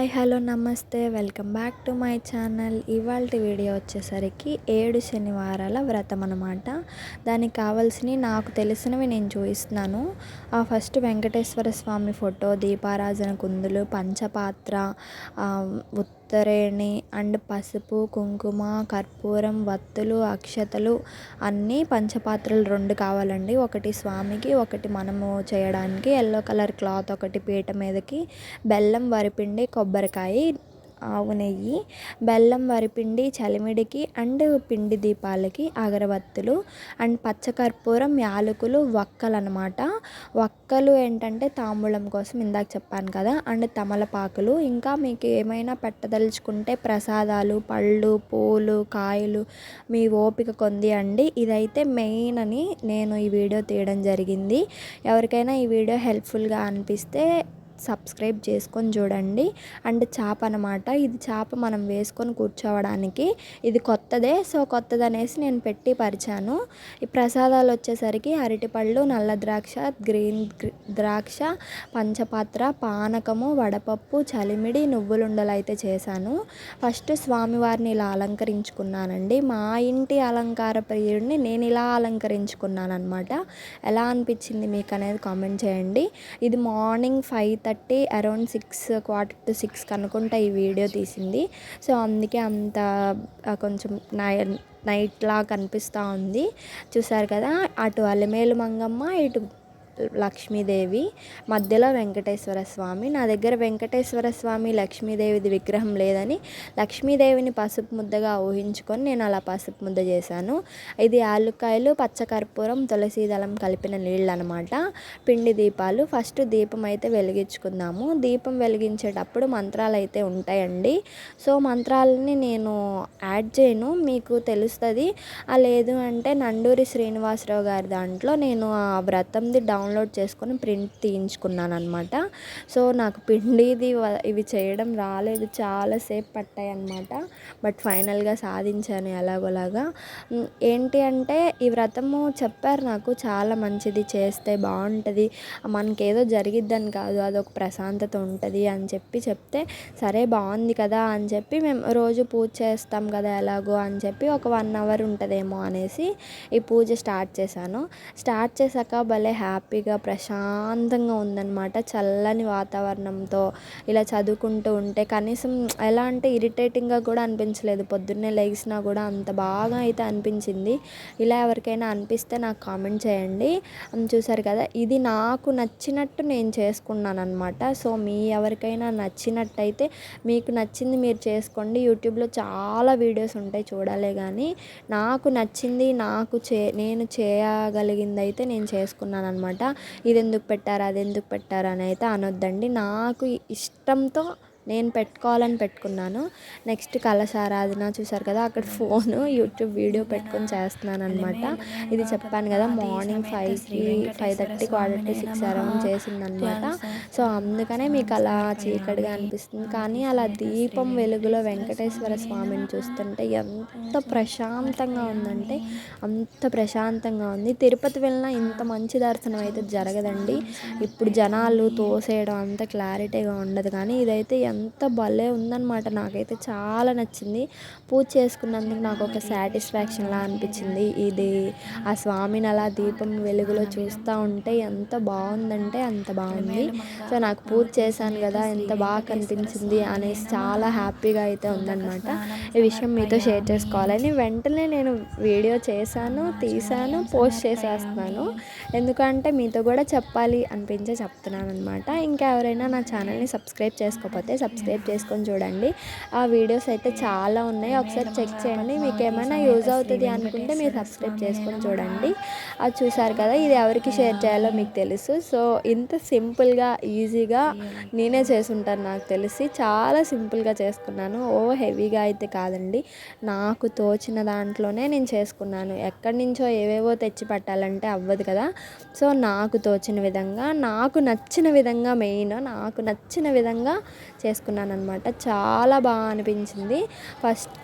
Hi hello నమస్తే. Welcome back to my channel. ఇవాళ video వచ్చేసరికి ఏడు శనివారాల వ్రతం అనమాట దానికి కావాల్సినవి నాకు తెలిసినవి నేను చూపిస్తున్నాను. ఆ ఫస్ట్ వెంకటేశ్వర స్వామి ఫోటో దీపారాజన కుందులు పంచపాత్ర ఆ, ఉత్తరేణి అండ్ పసుపు కుంకుమ కర్పూరం వత్తులు అక్షతలు అన్నీ పంచపాత్రలు రెండు కావాలండి. ఒకటి స్వామికి ఒకటి మనము చేయడానికి. ఎల్లో కలర్ క్లాత్ ఒకటి పీట మీదకి బెల్లం వరిపిండి కొబ్బరికాయ ఆవు నెయ్యి బెల్లం వరిపిండి చలిమిడికి అండ్ పిండి దీపాలకి అగరబత్తులు అండ్ పచ్చకర్పూరం యాలకులు వక్కలు అనమాట వక్కలు ఏంటంటే తాంబూలం కోసం ఇందాక చెప్పాను కదా అండ్ తమలపాకులు. ఇంకా మీకు ఏమైనా పెట్టదలుచుకుంటే ప్రసాదాలు పళ్ళు పూలు కాయలు మీ ఓపిక కొంది అండి. ఇదైతే మెయిన్ అని నేను ఈ వీడియో తీయడం జరిగింది. ఎవరికైనా ఈ వీడియో హెల్ప్ఫుల్గా అనిపిస్తే సబ్స్క్రైబ్ చేసుకొని చూడండి. అండ్ చేప అనమాట ఇది చేప మనం వేసుకొని కూర్చోవడానికి ఇది కొత్తదే. సో కొత్తది అనేసి నేను పెట్టి పరిచాను. ఈ ప్రసాదాలు వచ్చేసరికి అరటిపళ్ళు నల్ల ద్రాక్ష గ్రీన్ ద్రాక్ష పంచపాత్ర పానకము వడపప్పు చలిమిడి నువ్వులుండలు అయితే చేశాను. ఫస్ట్ స్వామివారిని ఇలా అలంకరించుకున్నానండి. మా ఇంటి అలంకార ప్రియుడిని నేను ఇలా అలంకరించుకున్నాను అనమాట ఎలా అనిపించింది మీకు అనేది కామెంట్ చేయండి. ఇది morning five thirty around six quarter to six కనుకుంటా ఈ వీడియో తీసింది. సో అందుకే అంత కొంచెం నై నైట్లా కనిపిస్తూ ఉంది. చూసారు కదా అటు అలిమేలు మంగమ్మ ఇటు లక్ష్మీదేవి మధ్యలో వెంకటేశ్వర స్వామి. నా దగ్గర వెంకటేశ్వర స్వామి లక్ష్మీదేవిది విగ్రహం లేదని లక్ష్మీదేవిని పసుపు ముద్దగా ఊహించుకొని నేను అలా పసుపు ముద్ద చేశాను. ఇది ఆలుకాయలు పచ్చకర్పూరం తులసి దళం కలిపిన నీళ్ళు అనమాట పిండి దీపాలు. ఫస్ట్ దీపం అయితే వెలిగించుకుందాము. దీపం వెలిగించేటప్పుడు మంత్రాలు అయితే ఉంటాయండి. సో మంత్రాలని నేను యాడ్ చేయను. మీకు తెలుస్తుంది. ఆ లేదు అంటే నండూరి శ్రీనివాసరావు గారి దాంట్లో నేను ఆ వ్రతంది డౌన్ డౌన్లోడ్ చేసుకొని ప్రింట్ తీయించుకున్నాను అనమాట సో నాకు పిండిది ఇవి చేయడం రాలేదు. చాలాసేపు పట్టాయి అనమాట బట్ ఫైనల్గా సాధించాను ఎలాగోలాగా. ఏంటి అంటే ఈ వ్రతము చెప్పారు నాకు చాలా మంచిది చేస్తే బాగుంటుంది. మనకి ఏదో జరిగిద్దని కాదు అదొక ప్రశాంతత ఉంటుంది అని చెప్పి చెప్తే సరే బాగుంది కదా అని చెప్పి మేము రోజు పూజ చేస్తాం కదా ఎలాగో అని చెప్పి ఒక వన్ అవర్ ఉంటుందేమో అనేసి ఈ పూజ స్టార్ట్ చేశాను. స్టార్ట్ చేశాక భలే హ్యాపీ హ్యాపీగా ప్రశాంతంగా ఉందన్నమాట చల్లని వాతావరణంతో. ఇలా చదువుకుంటూ ఉంటే కనీసం ఎలా అంటే ఇరిటేటింగ్గా కూడా అనిపించలేదు. పొద్దున్నే లేచినా కూడా అంత బాగా అయితే అనిపించింది. ఇలా ఎవరికైనా అనిపిస్తే నాకు కామెంట్ చేయండి. చూసారు కదా ఇది నాకు నచ్చినట్టు నేను చేసుకున్నాను అనమాట సో మీ ఎవరికైనా నచ్చినట్టయితే మీకు నచ్చింది మీరు చేసుకోండి. యూట్యూబ్లో చాలా వీడియోస్ ఉంటాయి చూడాలే కానీ నాకు నచ్చింది నాకు చే నేను చేయగలిగింది అయితే నేను చేసుకున్నాను అనమాట ఇది ఎందుకు పెట్టారు? అది ఎందుకు పెట్టారు? అని అయితే అనొద్దండి. నాకు ఇష్టంతో నేను పెట్టుకోవాలని పెట్టుకున్నాను. నెక్స్ట్ కలశారాధన చూసారు కదా అక్కడ ఫోను యూట్యూబ్ వీడియో పెట్టుకొని చేస్తున్నాను అనమాట ఇది చెప్పాను కదా మార్నింగ్ ఫైవ్కి five thirty quarter to six around చేసిందనమాట సో అందుకనే మీకు అలా చీకటిగా అనిపిస్తుంది. కానీ అలా దీపం వెలుగులో వెంకటేశ్వర స్వామిని చూస్తుంటే ఎంత ప్రశాంతంగా ఉందంటే అంత ప్రశాంతంగా ఉంది. తిరుపతి వెళ్ళినా ఇంత మంచి దర్శనం అయితే జరగదండి. ఇప్పుడు జనాలు తోసేయడం అంత క్లారిటీగా ఉండదు. కానీ ఇదైతే ఎంత అంత భలే ఉందన్నమాట. నాకైతే చాలా నచ్చింది. పూజ చేసుకున్నందుకు నాకు ఒక సాటిస్ఫాక్షన్లా అనిపించింది. ఇది ఆ స్వామిని అలా దీపం వెలుగులో చూస్తూ ఉంటే ఎంత బాగుందంటే అంత బాగుంది. సో నాకు పూజ చేశాను కదా ఎంత బాగా కనిపించింది అనేసి చాలా హ్యాపీగా అయితే ఉందన్నమాట. ఈ విషయం మీతో షేర్ చేసుకోవాలని వెంటనే నేను వీడియో చేశాను తీశాను పోస్ట్ చేసేస్తున్నాను. ఎందుకంటే మీతో కూడా చెప్పాలి అనిపించే చెప్తున్నాను అనమాట ఇంకా ఎవరైనా నా ఛానల్ని సబ్స్క్రైబ్ చేసుకోకపోతే సబ్స్క్రైబ్ చేసుకొని చూడండి. ఆ వీడియోస్ అయితే చాలా ఉన్నాయి. ఒకసారి చెక్ చేయండి. మీకు ఏమైనా యూజ్ అవుతుంది అనుకుంటే మీరు సబ్స్క్రైబ్ చేసుకొని చూడండి. అది చూసారు కదా ఇది ఎవరికి షేర్ చేయాలో మీకు తెలుసు. సో ఇంత సింపుల్గా ఈజీగా నేనే చేసుంటాను నాకు తెలిసి. చాలా సింపుల్గా చేసుకున్నాను. ఓ హెవీగా అయితే కాదండి. నాకు తోచిన దాంట్లోనే నేను చేసుకున్నాను. ఎక్కడి నుంచో ఏవేవో తెచ్చి పట్టాలంటే అవ్వదు కదా. సో నాకు తోచిన విధంగా నాకు నచ్చిన విధంగా మెయిన్ నాకు నచ్చిన విధంగా చే చేసుకున్నాను అనమాట చాలా బాగా అనిపించింది. ఫస్ట్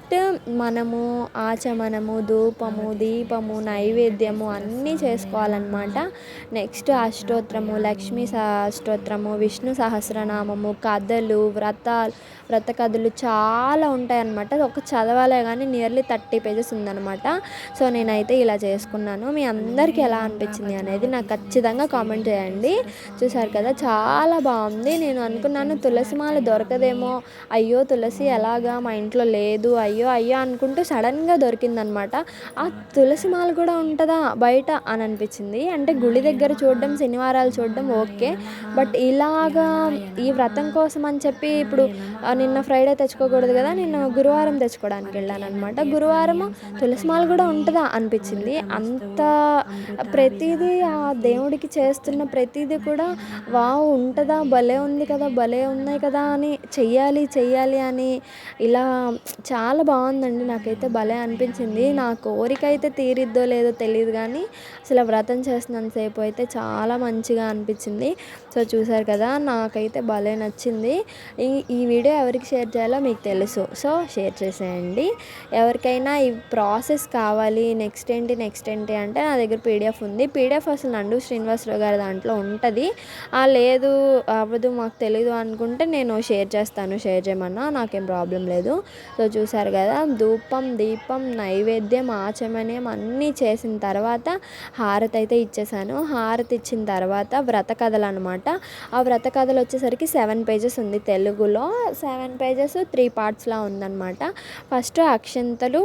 మనము ఆచమనము ధూపము దీపము నైవేద్యము అన్నీ చేసుకోవాలన్నమాట. నెక్స్ట్ అష్టోత్తరము లక్ష్మీ అష్టోత్తరము విష్ణు సహస్రనామము కథలు వ్రతాలు వ్రత కథలు చాలా ఉంటాయన్నమాట. ఒక చదవాలే కానీ నియర్లీ థర్టీ పేజెస్ ఉందన్నమాట. సో నేనైతే ఇలా చేసుకున్నాను. మీ అందరికీ ఎలా అనిపించింది అనేది నాకు ఖచ్చితంగా కామెంట్ చేయండి. చూసారు కదా చాలా బాగుంది. నేను అనుకున్నాను తులసి మాల దొరకదేమో. అయ్యో తులసి ఎలాగా మా ఇంట్లో లేదు. అయ్యో అయ్యో అనుకుంటూ సడన్గా దొరికిందనమాట. ఆ తులసి మాల కూడా ఉంటుందా బయట? అని అనిపించింది. అంటే గుడి దగ్గర చూడడం శనివారాలు చూడడం ఓకే. బట్ ఇలాగా ఈ వ్రతం కోసం అని చెప్పి ఇప్పుడు నిన్న ఫ్రైడే తెచ్చుకోకూడదు కదా నిన్న గురువారం తెచ్చుకోవడానికి వెళ్ళాను అనమాట గురువారం తులసి మాల కూడా ఉంటుందా అనిపించింది. అంత ప్రతిదీ ఆ దేవుడికి చేస్తున్న ప్రతిదీ కూడా వావ్ ఉంటుందా? భలే ఉంది కదా భలే ఉన్నాయి కదా అని చెయ్యాలి చెయ్యాలి అని ఇలా చాలా బాగుందండి. నాకైతే భలే అనిపించింది. నా కోరిక అయితే తీరిద్దో లేదో తెలియదు కానీ అసలు వ్రతం చేసినంతసేపు అయితే చాలా మంచిగా అనిపించింది. సో చూసారు కదా నాకైతే భలే నచ్చింది. ఈ ఈ వీడియో ఎవరికి షేర్ చేయాలో మీకు తెలుసు. సో షేర్ చేసేయండి. ఎవరికైనా ఈ ప్రాసెస్ కావాలి నెక్స్ట్ ఏంటి నెక్స్ట్ ఏంటి అంటే నా దగ్గర పీడిఎఫ్ ఉంది. పీడిఎఫ్ అసలు నండు శ్రీనివాసరావు గారి దాంట్లో ఉంటుంది. లేదు అవ్వదు మాకు తెలీదు అనుకుంటే నేను షేర్ షేర్ చేస్తాను షేర్ చేయమన్నా నాకేం ప్రాబ్లం లేదు. సో చూసారు కదా ధూపం దీపం నైవేద్యం ఆచమన్యం అన్నీ చేసిన తర్వాత హారతి అయితే ఇచ్చేసాను. హారతి ఇచ్చిన తర్వాత వ్రత కథలు అనమాట ఆ వ్రత కథలు వచ్చేసరికి సెవెన్ పేజెస్ ఉంది తెలుగులో. సెవెన్ పేజెస్ త్రీ పార్ట్స్లా ఉందన్నమాట. ఫస్ట్ అక్షంతలు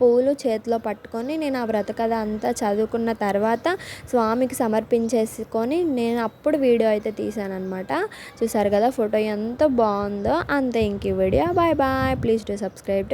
పూలు చేతిలో పట్టుకొని నేను ఆ వ్రత కథ అంతా చదువుకున్న తర్వాత స్వామికి సమర్పించేసుకొని నేను అప్పుడు వీడియో అయితే తీసాను అనమాట చూసారు కదా ఫోటో ఎంత బాగుందో. అంతే ఇంక video. Bye bye. Please to subscribe to